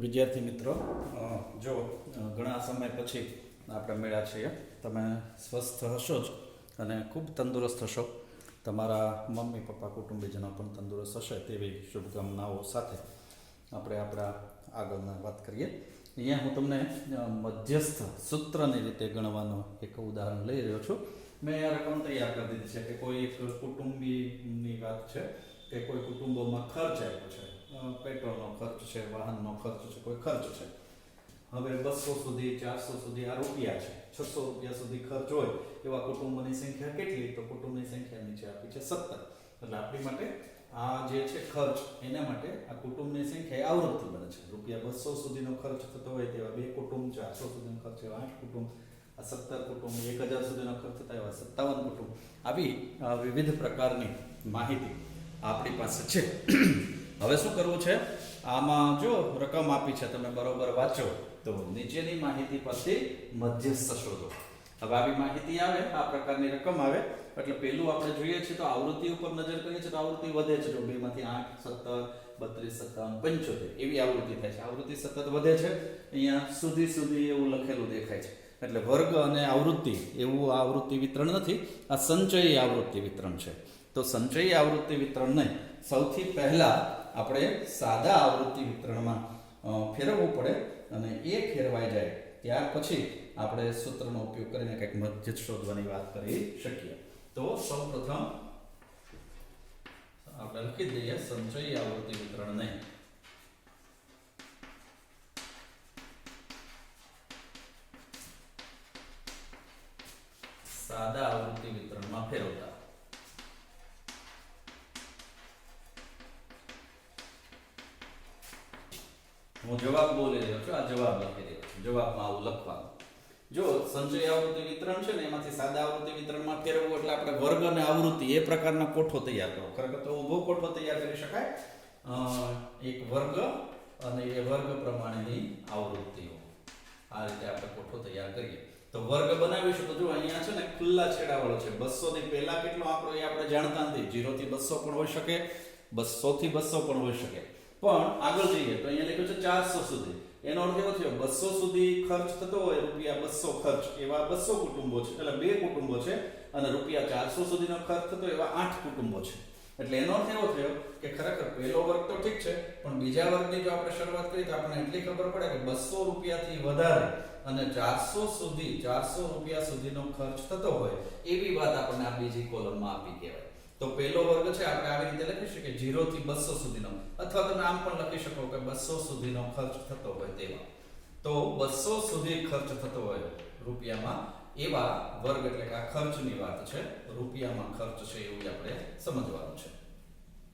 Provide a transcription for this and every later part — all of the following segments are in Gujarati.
વિદ્યાર્થી મિત્રો જો ઘણા સમય પછી આપણે મળ્યા છીએ. તમે સ્વસ્થ હશો જ અને ખૂબ તંદુરસ્ત હશો. તમારા મમ્મી, પપ્પા, કુટુંબીજનો પણ તંદુરસ્ત હશે તેવી શુભકામનાઓ સાથે આપણે આપણા આગળના વાત કરીએ. અહીંયા હું તમને મધ્યસ્થ સૂત્રની રીતે ગણવાનો એક ઉદાહરણ લઈ રહ્યો છું. મેં આ રકમ તૈયાર કરી દીધી છે કે કોઈ એક કુટુંબીની વાત છે કે કોઈ કુટુંબોમાં ખર્ચ આવ્યો છે. પેટ્રોલનો ખર્ચ છે વાહનનો ખર્ચ છે, કોઈ ખર્ચ છે. હવે બસો સુધી, ચારસો સુધી આ રૂપિયા છે. છસો રૂપિયા સુધી ખર્ચ હોય, એવા કુટુંબોની સંખ્યા કેટલી તો કુટુંબની સંખ્યા નીચે આપી છે સત્તર. એટલે આપણી માટે આ જે છે ખર્ચ, એના માટે આ કુટુંબની સંખ્યા એ આવૃત્તિ બને છે. રૂપિયા બસો સુધીનો ખર્ચ થતો હોય તેવા બે કુટુંબ, ચારસો સુધીનો ખર્ચ એવા આઠ કુટુંબ, આ સત્તર કુટુંબ, એક હજાર સુધીનો ખર્ચ થતા એવા સત્તાવન કુટુંબ. આવી વિવિધ પ્રકારની માહિતી આપણી પાસે છે. હવે શું કરવું છે? આમાં જો રકમ આપી છે, તમે બરોબર વાંચો, તો નીચેની માહિતી પરથી મધ્યસ્થ શોધો. હવે આવી માહિતી આવે, આ પ્રકારની રકમ આવે, એટલે પેલું આપણે જોઈએ છીએ તો આવૃત્તિ ઉપર નજર કરીએ છીએ તો આવૃત્તિ વધે છે. જો બેમાંથી આઠ, સત્તર, બત્રીસ, સત્તાવન, પંચોતેર એવી આવૃત્તિ થાય છે. આવૃત્તિ સતત વધે છે. અહીંયા સુધી સુધી એવું લખેલું દેખાય છે. એટલે વર્ગ અને આવૃત્તિ, એવું આવૃત્તિ વિતરણ નથી, આ સંચયી આવૃત્તિ વિતરણ છે. તો સંચયી આવૃત્તિ વિતરણને સૌથી પહેલા આપણે સાદા આવૃત્તિ વિતરણમાં ફેરવવું પડે અને એ ફેરવાઈ જાય. ત્યાર પછી આપણે સૂત્રનો ઉપયોગ કરીને કંઈક મધ્યજ શોધવાની વાત કરી શકીએ. તો સૌપ્રથમ આપણે લખી દઈએ સંચયી આવૃત્તિ વિતરણને સાદા આવૃત્તિ વિતરણમાં ફેરવતા. હું જવાબ બોલી રહ્યો છું આ જવાબ લખી રહ્યો છું જવાબમાં આવું લખવાનું જો સંચય આવૃત્તિ વિતરણ છે ને, એમાંથી સાદા આવૃત્તિ વિતરણમાં ફેરવવું એટલે આપણે વર્ગ અને આવૃત્તિ એ પ્રકારના કોઠો તૈયાર કરો. ખરેખર તો ઊભો કોઠો તૈયાર કરી શકાય. એક વર્ગ અને એ વર્ગ પ્રમાણેની આવૃત્તિઓ. આ રીતે આપણે કોઠો તૈયાર કરીએ. તો વર્ગ બનાવીશું તો જો અહીંયા છે ને ખુલ્લા છેડાવાળો છે. બસો થી પહેલા કેટલો આંકડો એ આપણે જાણતા નથી. જીરો થી બસો પણ હોઈ શકે, બસો થી બસો પણ હોઈ શકે. પણ આગળ જઈએ, તો અહીંયા લખ્યું છે ચારસો સુધી. એનો અર્થ એવો થયો, બસો સુધી ખર્ચ થતો હોય, રૂપિયા બસો ખર્ચ, એવા બસો કુટુંબો છે, એટલે બે કુટુંબો છે, અને રૂપિયા ચારસો સુધીનો ખર્ચ થતો એવા આઠ કુટુંબો છે. એટલે એનો અર્થ એવો થયો કે ખરેખર પહેલો વર્ગ તો ઠીક છે, પણ બીજા વર્ગની જો આપણે શરૂઆત કરીએ તો આપણને એટલી ખબર પડે કે બસો રૂપિયાથી વધારે અને ચારસો સુધી, ચારસો રૂપિયા સુધીનો ખર્ચ થતો હોય, એવી વાત આપણને આ બીજી કોલમમાં આપી કહેવાય. તો પહેલો વર્ગ છે, આપણે આવી રીતે લખી શકીએ જીરો થી બસો સુધીનો. અથવા તમે આમ પણ લખી શકો કે બસો સુધીનો ખર્ચ થતો હોય તેવા. તો બસો સુધી ખર્ચ થતો હોય રૂપિયામાં, એવા વર્ગ એટલે કે આ ખર્ચની વાત છે, રૂપિયામાં ખર્ચ છે એવું આપણે સમજવાનું છે.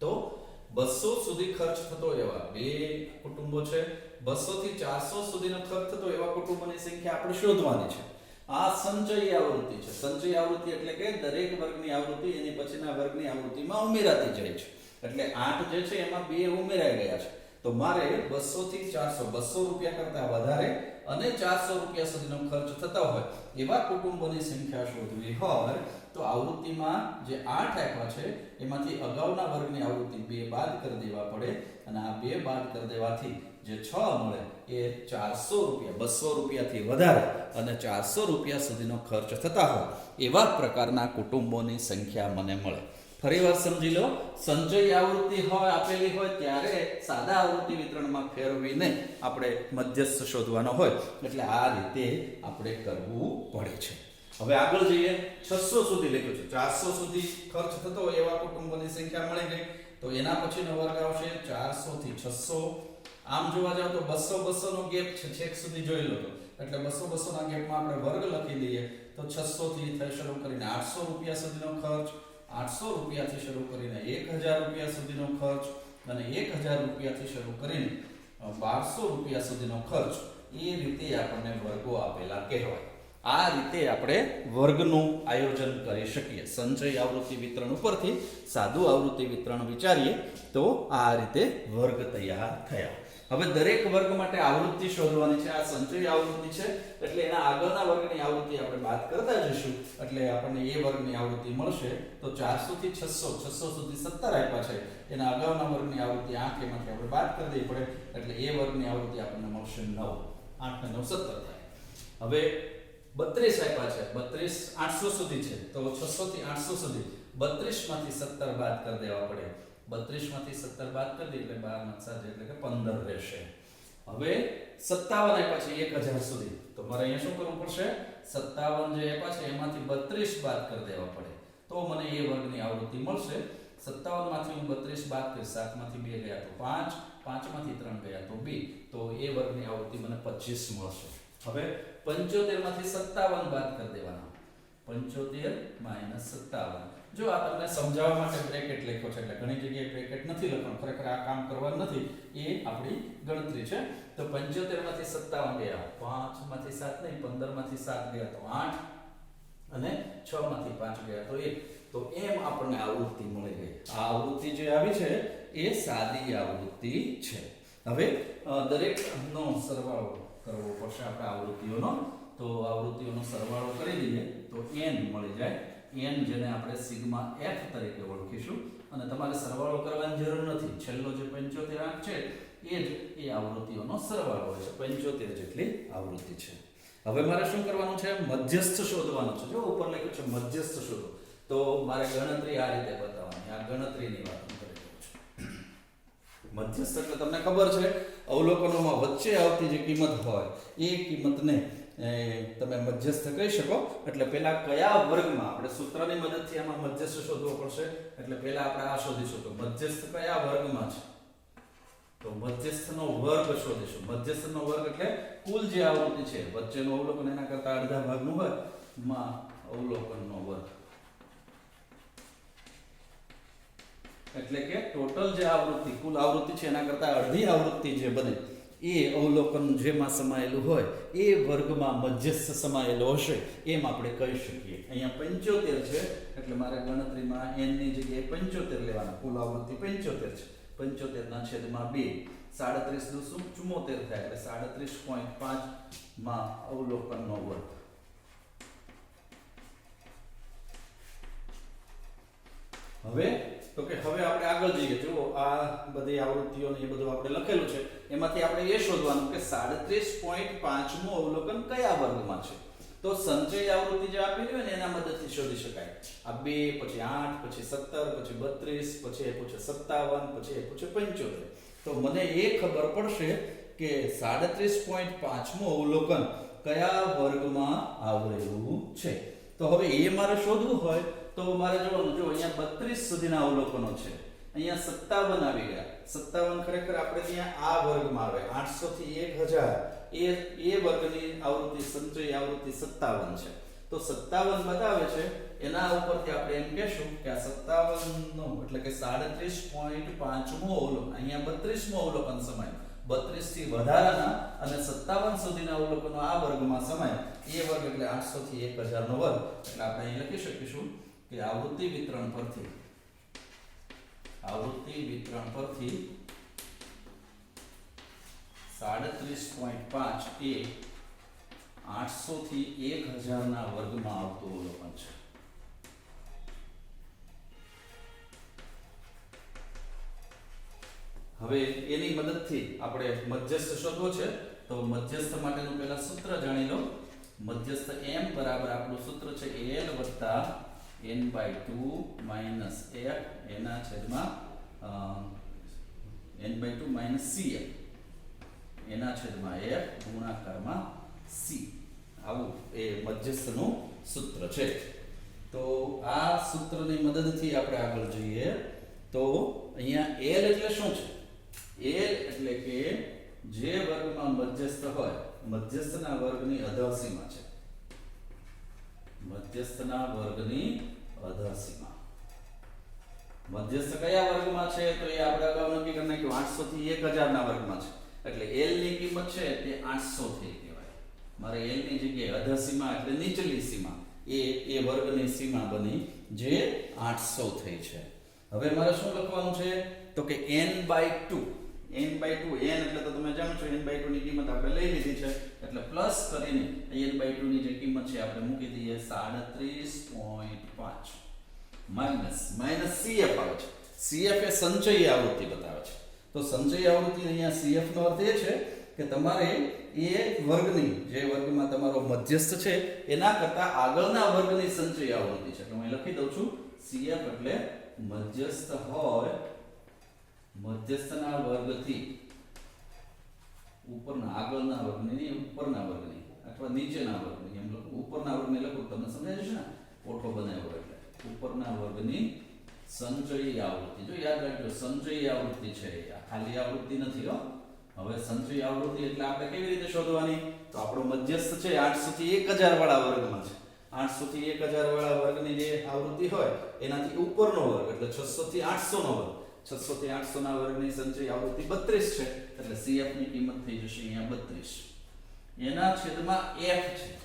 તો બસો સુધી ખર્ચ થતો એવા બે કુટુંબો છે, બસો થી ચારસો સુધીનો ખર્ચ થતો એવા કુટુંબોની સંખ્યા આપણે શોધવાની છે. આ સંચયી આવૃત્તિ છે. સંચયી આવૃત્તિ એટલે કે દરેક વર્ગની આવૃત્તિ એની પછીના વર્ગની આવૃત્તિમાં ઉમેરાતી જાય છે. એટલે આઠ જે છે એમાં બે ઉમેરાઈ ગયા છે. તો મારે બસો થી ચારસો, બસો રૂપિયા કરતા વધારે અને ચારસો રૂપિયા સુધીનો ખર્ચ થતા હોય એવા કુટુંબોની સંખ્યા શોધવી હોય તો આવૃત્તિમાં જે આઠ આપ્યા છે, એમાંથી અગાઉના વર્ગની આવૃત્તિ બે બાદ કરી દેવા પડે અને આ બે બાદ કરી દેવાથી જે છ મળે એ ચારસો રૂપિયા, બસો રૂપિયાથી વધારે અને ચારસો રૂપિયા સુધીનો ખર્ચ થતા હોય એવા પ્રકારના કુટુંબોની સંખ્યા મને મળે. ફરી વાર સમજી લો સંચય આવૃત્તિ હોય, આપેલી હોય, ત્યારે સાદા આવૃત્તિ વિતરણમાં ફેરવીને આપણે મધ્યસ્થ શોધવાનો હોય. એટલે આ રીતે આપણે કરવું પડે છે. હવે આગળ જઈએ. છસો સુધી લખ્યું છે. ચારસો સુધી ખર્ચ થતો હોય એવા કુટુંબોની સંખ્યા મળી ગઈ. તો એના પછીનો વર્ગ આવશે ચારસો થી છસો. આમ જોવા જાવ તો બસો બસો નો ગેપ છે છેક સુધી જોઈ લો તો. એટલે બસો બસો ના ગેપમાં આપણે વર્ગ લખી દઈએ તો છસો થી થઈ શરૂ કરીને આઠસો રૂપિયા સુધીનો ખર્ચ, આઠસો રૂપિયાથી શરૂ કરીને એક હજાર રૂપિયા સુધીનો ખર્ચ અને એક હજાર રૂપિયાથી શરૂ કરીને બારસો રૂપિયા સુધીનો ખર્ચ. એ રીતે આપણને વર્ગો આપેલા કહેવાય. આ રીતે આપણે વર્ગનું આયોજન કરી શકીએ. સંચય આવૃત્તિ વિતરણ ઉપરથી સાદું આવૃત્તિ વિતરણ વિચારીએ તો આ રીતે વર્ગ તૈયાર થયા. હવે દરેક વર્ગ માટે આવૃત્તિ શોધવાની છે, આ સંચય આવૃત્તિ છે, એટલે એના આગળના વર્ગની આવૃત્તિ આપણે બાદ કરતા જઈશું. એટલે આપણને એ વર્ગની આવૃત્તિ મળશે તો ચારસો થી છસો છસો સુધી 17 આપ્યા છે. એના અગાઉના વર્ગની આવૃત્તિ આઠ એમાંથી આપણે બાદ કરી દેવી પડે, એટલે એ વર્ગની આવૃત્તિ આપણને મળશે નવ. આઠ નવ સત્તર થાય. હવે 32 આપ્યા છે. 32 800 સુધી છે. તો છસો થી આઠસો સુધી 32 માંથી 17 બાદ કરી દેવા પડે. 32 માંથી 17 બાદ કરી દે એટલે 12 માં 7 એટલે કે 15 રહેશે. હવે 57 આપ્યા છે 1000 સુધી. તો મારે અહીંયા શું કરવું પડશે? 57 જે આપ્યા છે એમાંથી 32 બાદ કરી દેવા પડે. તો મને એ વર્ગની આવૃત્તિ મળશે. 57 માંથી હું 32 બાદ કરીશ. સાતમાંથી બે ગયા તો 5 5 માંથી ત્રણ ગયા તો બી. તો એ વર્ગની આવૃત્તિ મને 25 મળશે. હવે 75 માંથી 57 બાદ કરી દેવાના. 75 માઇનસ 57 જો આ તમને સમજાવવા માટે બ્રેકેટ લખ્યો છે, એટલે ઘણી જગ્યાએ બ્રેકેટ નથી લખવાનું, ખરેખર આ કામ કરવાનું નથી, એ આપણી ગણતરી છે. તો 75 માંથી 57 ગયા 5 માંથી 7 નહીં 15 માંથી 7 ગયા તો 8 અને 6 માંથી 5 ગયા તો 1 તો એમ આપણને આવૃત્તિ મળી ગઈ. આ આવૃત્તિ જે આવી છે, એ સાદી આવૃત્તિ છે. હવે દરેક નો સરવાળો કરવો પડશે આપણે આવૃત્તિઓનો. તો આવૃત્તિઓનો સરવાળો કરી દઈએ, તો n મળી જાય. n જેને આપણે સિગ્મા f તરીકે ઓળખીશું. અને તમારે સરવાળો કરવાની જરૂર નથી. છેલ્લો જે 75 આંક છે, એ જ એ આવૃત્તિઓનો સરવાળો હોય છે. 75 જેટલી આવૃત્તિ છે. હવે મારે શું કરવાનું છે? મધ્યસ્થ શોધવાનું છે. જો ઉપર લખ્યું છે મધ્યસ્થ શોધો. તો મારે ગણતરી આ રીતે બતાવવાની. આ ગણતરીની વાત મધ્યસ્થ એટલે તમને ખબર છે, અવલોકનોમાં વચ્ચે આવતી જે કિંમત હોય, એ કિંમતને તમે મધ્યસ્થ કહી શકો. એટલે પહેલા કયા વર્ગમાં? આપણે સૂત્રની મદદથી આમાં મધ્યસ્થ શોધવો પડશે. એટલે પહેલા આપણે આ શોધીશું. તો મધ્યસ્થ કયા વર્ગમાં છે? તો મધ્યસ્થનો વર્ગ શોધીશું. મધ્યસ્થનો વર્ગ એટલે કુલ જે આવૃત્તિ છે, વચ્ચેનું અવલોકન એના કરતા અડધા ભાગનું હોય, માં અવલોકનનો વર્ગ. એટલે કે ટોટલ જે આવૃત્તિ, કુલ આવૃત્તિ છે, એના કરતાં અડધી આવૃત્તિ જે બને, એ અવલોકન જેમાં સમાયેલું હોય, એ વર્ગમાં મધ્યસ્થ સમાયેલો હશે, એમ આપણે કહી શકીએ. અહીંયા પંચોતેર છે, એટલે મારે ગણતરીમાં એનની જગ્યાએ પંચોતેર લેવાના, કુલ આવૃત્તિ પંચોતેર છે. પંચોતેર ના છેદમાં બે, સાડત્રીસ દુ શું ચુમ્મોતેર થાય, એટલે સાડત્રીસ પોઈન્ટ પાંચમાં અવલોકનનો વર્ગ. હવે તો કે હવે આપણે આગળ જઈએ. જુઓ, આ બધી આવૃત્તિઓ ને એ બધું આપણે લખેલું છે. એમાંથી આપણે એ શોધવાનું કે સાડત્રીસ પોઈન્ટ પાંચમું અવલોકન કયા વર્ગમાં છે? તો સંચય આવૃત્તિ જે આપેલી હોય ને, એના મદદથી શોધી શકાય. આ બે, પછી આઠ, પછી સત્તર, પછી બત્રીસ, પછી એ પૂછે સત્તાવન, પછી એ પૂછે પંચોતેર. તો મને એ ખબર પડશે કે સાડત્રીસ પોઈન્ટ પાંચમું અવલોકન કયા વર્ગમાં આવેલું છે? તો હવે એ મારે શોધવું હોય તો મારે જોવાનું જો અહીંયા બત્રીસ સુધીના અવલોકનો છે. અહીંયા સત્તાવન આવી ગયા. સત્તાવન ખરેખર આપણે ત્યાં આ વર્ગમાં આવે. આઠસો થી એક હજાર. એ એ વર્ગની આવૃત્તિ સંચય આવૃત્તિ સત્તાવન છે. તો સત્તાવન બતાવે છે, એના ઉપરથી આપણે એમ કહેશું કે આ સત્તાવન નો એટલે કે સાડત્રીસ પોઈન્ટ પાંચમું અવલોકન, અહીંયા બત્રીસમો અવલોકન સમય. બત્રીસથી વધારાના અને સત્તાવન સુધીના અવલોકનો આ વર્ગમાં સમાય. એ વર્ગ એટલે આઠસો થી એક હજાર નો વર્ગ. એટલે આપણે અહીં લખી શકીશું. કે આવૃત્તિ વિતરણ પરથી, આવૃત્તિ વિતરણ પરથી સાડત્રીસ પોઈન્ટ પાંચ એ આઠસો થી એક હજારના વર્ગમાં આવતું અવલોકન છે. હવે એની મદદથી આપણે મધ્યસ્થ શોધવો છે, તો મધ્યસ્થ માટેનું પહેલા સૂત્ર જાણી લો. મધ્યસ્થ m બરાબર આપણું સૂત્ર છે l વત્તા n by two minus f એના છેદમાં N by two minus cf એના છેદમાં f, ગુણાકારમાં c. આવું એ મધ્યસ્થનું સૂત્ર છે. તો આ સૂત્રની મદદથી આપણે આગળ જઈએ. તો અહીંયા એલ એટલે શું છે? એલ એટલે કે જે વર્ગમાં મધ્યસ્થ હોય, મધ્યસ્થના વર્ગની અધસીમા છે. મધ્યસ્થના વર્ગની અધસીમા. મધ્યસ્થ કયા વર્ગમાં છે? તો એ આપણે અગાઉ નક્કી કરી નાખ્યું આઠસો થી એક હજાર ના વર્ગમાં છે. એટલે એલની કિંમત છે તે આઠસો થઈ કહેવાય. મારે એલની જગ્યાએ અધસીમા એટલે નીચલી સીમા. એ એ વર્ગની સીમા બની જે આઠસો થઈ છે. હવે મારે શું લખવાનું છે? તો કે n by two n by two n એટલે તો તમે જાણો છો, n બાય ટુ ની કિંમત આપણે લઈ લીધી છે. એટલે પ્લસ કરીને n બાય ટુ ની જે કિંમત છે આપણે મૂકી દઈએ સાડત્રીસ પોઈન્ટ પાંચ. માઇનસ માઇનસ સીએફ આવે છે. સીએફ એ સંચયી આવૃત્તિ બતાવે છે. તો સંચયી આવૃત્તિ અહીંયા સીએફ નો અર્થ એ છે કે તમારે એ વર્ગની, જે વર્ગમાં તમારો મધ્યસ્થ છે, એના કરતા આગળના વર્ગની સંચયી આવૃત્તિ છે. એટલે હું લખી દઉં છું સીએફ એટલે મધ્યસ્થ હોય, મધ્યસ્થના વર્ગથી ઉપરના આગળના વર્ગની ઉપરના વર્ગની અથવા નીચેના વર્ગની એમ લખું ઉપરના વર્ગને લખું તમને સમજાય છે ને? કોઠો બનાવ્યો એટલે. ઉપરના વર્ગની સંચયી આવૃત્તિ. જો યાદ રાખજો, સંચયી આવૃત્તિ છે ખાલી આવૃત્તિ નથી, હો. હવે સંચયી આવૃત્તિ એટલે આપણે કેવી રીતે શોધવાની? તો આપણો મધ્યસ્થ છે 800 થી 1000 વાળા વર્ગમાં છે. 800 થી 1000 વાળા વર્ગની જે આવૃત્તિ હોય, એનાથી ઉપરનો વર્ગ, એટલે 600 થી 800 નો વર્ગ. 600 થી આઠસો ના વર્ગની સંચય આવૃત્તિ 32 છે. એટલે સીએફની કિંમત થઈ જશે અહીંયા 32 એના છેદમાં એફ છે.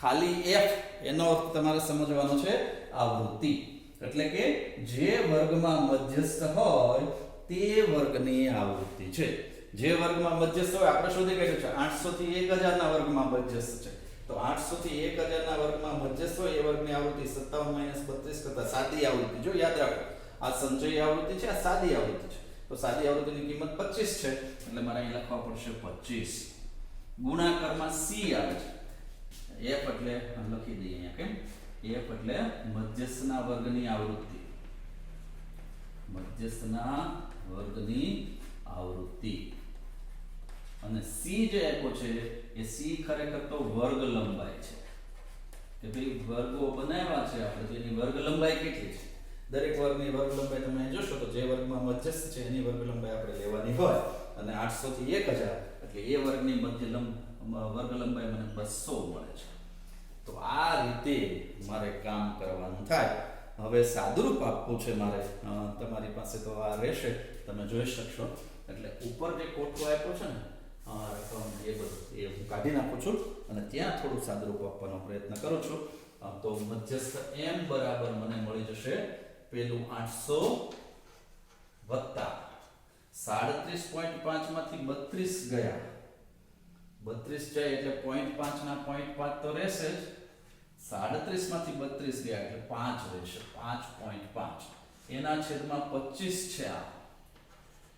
ખાલી એફ એનો અર્થ તમારે સમજવાનો છે આવૃત્તિ. એટલે કે જે વર્ગમાં મધ્યસ્થ હોય, તે વર્ગની આવૃત્તિ છે. જે વર્ગમાં મધ્યસ્થ હોય, આપણે શોધી કાઢ્યું છે, આઠસો થી 1000 ના વર્ગમાં મધ્યસ્થ છે. તો આઠસો થી 1000 ના વર્ગમાં મધ્યસ્થ હોય, એ વર્ગની આવૃત્તિ 57 32 કરતા સાદી આવૃત્તિ જો યાદ રાખો આ સંચયી આવૃત્તિ છે, આ સાદી આવૃત્તિ છે. તો સાદી આવૃત્તિની કિંમત 25 છે, એટલે મારે અહીં લખવા પડશે 25 ગુણાકારમાં c આવે છે. F એટલે લખી દઈએ અહીંયા, કેમ? F એટલે મધ્યસ્થના વર્ગની આવૃત્તિ. મધ્યસ્થના વર્ગની આવૃત્તિ. અને c જે એકો છે, એ c ખરેખર તો વર્ગ લંબાઈ છે. કે ભાઈ, વર્ગો બનાવ્યા છે આપણે, તો વર્ગ લંબાઈ કેટલી છે? દરેક વર્ગની વર્ગ લંબાઈ તમે જોશો તો જે વર્ગમાં મધ્યસ્થ છે એની વર્ગ લંબાઈ આપણે લેવાની હોય અને 800 થી 1000 એટલે એ વર્ગની મધ્ય લંબ વર્ગ લંબાઈ મને 200 મળે છે. તો આ રીતે મારે કામ કરવાનું થાય. હવે સાદુરૂપ આપવું છે મારે. તમારી પાસે તો આ રહેશે. તમે જોઈ શકશો. એટલે ઉપર જે કોટો આપ્યો છે ને રકમ એ બધું, એ હું કાઢી નાખું છું અને ત્યાં થોડું સાદુરૂપ આપવાનો પ્રયત્ન કરું છું. તો મધ્યસ્થ એમ બરાબર મને મળી જશે પેલું આઠસો વત્તા. સાડત્રીસ પોઈન્ટ પાંચમાંથી બત્રીસ ગયા. બત્રીસ જાય એટલે પોઈન્ટ પાંચ ના પોઈન્ટ પાંચ તો રહેશે જ. સાડત્રીસમાંથી બત્રીસ ગયા એટલે પાંચ રહેશે. પાંચ પોઈન્ટ પાંચ. એના છેદમાં પચીસ છે આ.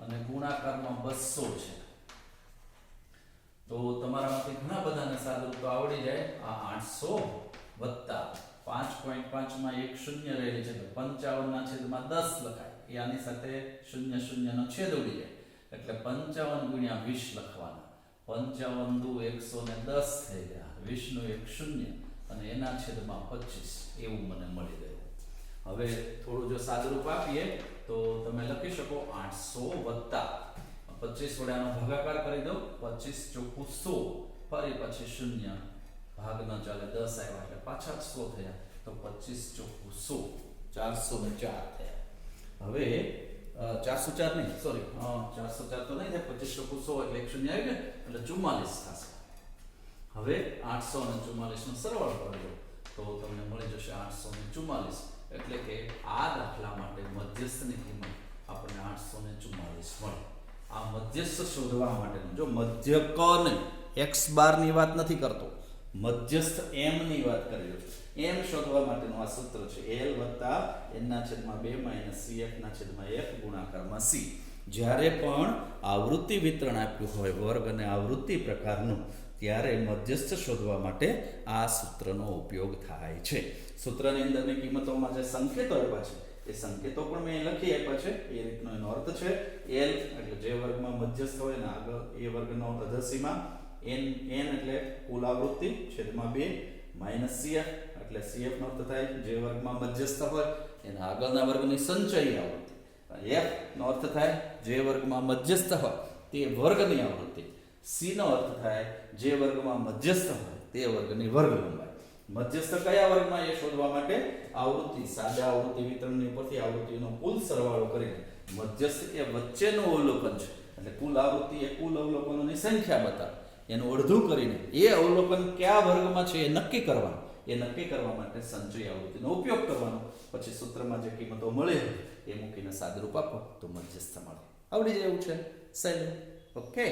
અને ગુણાકારમાં બસો છે. તો તમારામાંથી ઘણા બધાને સાદું તો આવડી જાય. આ આઠસો વત્તા. પાંચ પોઈન્ટ પાંચમાં એક શૂન્ય રહેલી છે તો પંચાવનના છેદમાં દસ લખાય. એ આની સાથે શૂન્ય શૂન્યનો છેદ ઉડી જાય. એટલે પંચાવન ગુણ્યા વીસ લખવાના. પંચાવન દુ એકસો ને દસ થઈ ગયા. વીસનું એક શૂન્ય અને એના છેદમાં પચીસ. એવું મને મળી ગયું. હવે થોડું જો સાદુરૂપ આપીએ તો તમે લખી શકો આઠસો વત્તા. પચીસ આનો ભાગાકાર કરી દો પચીસ ચોખ્ખું સો. ફરી પછી શૂન્ય. ભાગ ન ચાલે દસ આવ્યા એટલે પાછા સો થયા. તો પચીસ ચોખ્ખું સો. ચારસો ને ચાર થયા. હવે ચારસો ચાર નહીં સોરી ચારસો ચાર તો નહીં થાય. પચીસ ચોખ્ખું સો એટલે એક શૂન્ય આવી ગયા. એટલે ચુમ્માલીસ થશે. હવે આઠસો અને ચુમ્માલીસનો સરવાળો કરજો તો તમને મળી જશે આઠસો ને ચુમ્માલીસ. એટલે કે આ દાખલા માટે મધ્યસ્થની કિંમત આપણને આઠસો ને ચુમ્માલીસ મળે. આ મધ્યસ્થ શોધવા માટેનું જો મધ્યક નહીં એક્સ બારની વાત નથી કરતો મધ્યસ્થ એમ ની વાત કરી રહ્યો એમ શોધવા માટેનું આ સૂત્ર છે એલ વત્તા એનના છેદમાં બે માઇનસ સી એફના છેદમાં એફ ગુણાકારમાં સી. જ્યારે પણ આવૃત્તિ વિતરણ આપ્યું હોય, વર્ગ અને આવૃત્તિ પ્રકારનું, ત્યારે મધ્યસ્થ શોધવા માટે આ સૂત્રનો ઉપયોગ થાય છે. સૂત્રની અંદરની કિંમતોમાં જે સંકેતો આપ્યા છે, એ સંકેતો પણ મેં લખી આપ્યા છે. એ રીતનો એનો અર્થ છે, એલ એટલે જે વર્ગમાં મધ્યસ્થ હોય ને આગળ એ વર્ગનો અધસીમાં એન એન એટલે કુલ આવૃત્તિ છેદમાં બે માઇનસ cf એટલે cf નો અર્થ થાય જે વર્ગમાં મધ્યસ્થ હોય, એના આગળના વર્ગની સંચયી આવૃત્તિ. f નો અર્થ થાય જે વર્ગમાં મધ્યસ્થ હોય, તે વર્ગની આવૃત્તિ. C નો અર્થ થાય જે વર્ગમાં મધ્યસ્થ હોય, તે વર્ગની વર્ગ લંબાઈ. મધ્યસ્થ કયા વર્ગમાં એ શોધવા માટે? આવૃત્તિ, સાદા આવૃત્તિ વિતરણની ઉપરથી આવૃત્તિનો કુલ સરવાળો કરીને. મધ્યસ્થ એ વચ્ચેનું અવલોકન છે. એટલે કુલ આવૃત્તિ એ કુલ અવલોકનોની સંખ્યા બતાવે. એનું અડધું કરીને એ અવલોકન કયા વર્ગમાં છે એ નક્કી કરવાનું. એ નક્કી કરવા માટે સંચય આવૃત્તિનો ઉપયોગ કરવાનો. પછી સૂત્રમાં જે કિંમતો મળે એ મૂકીને સાદરૂપ આપો તો મધ્યસ્થ મળે. આવડી જાય એવું છે? સહેલું ઓકે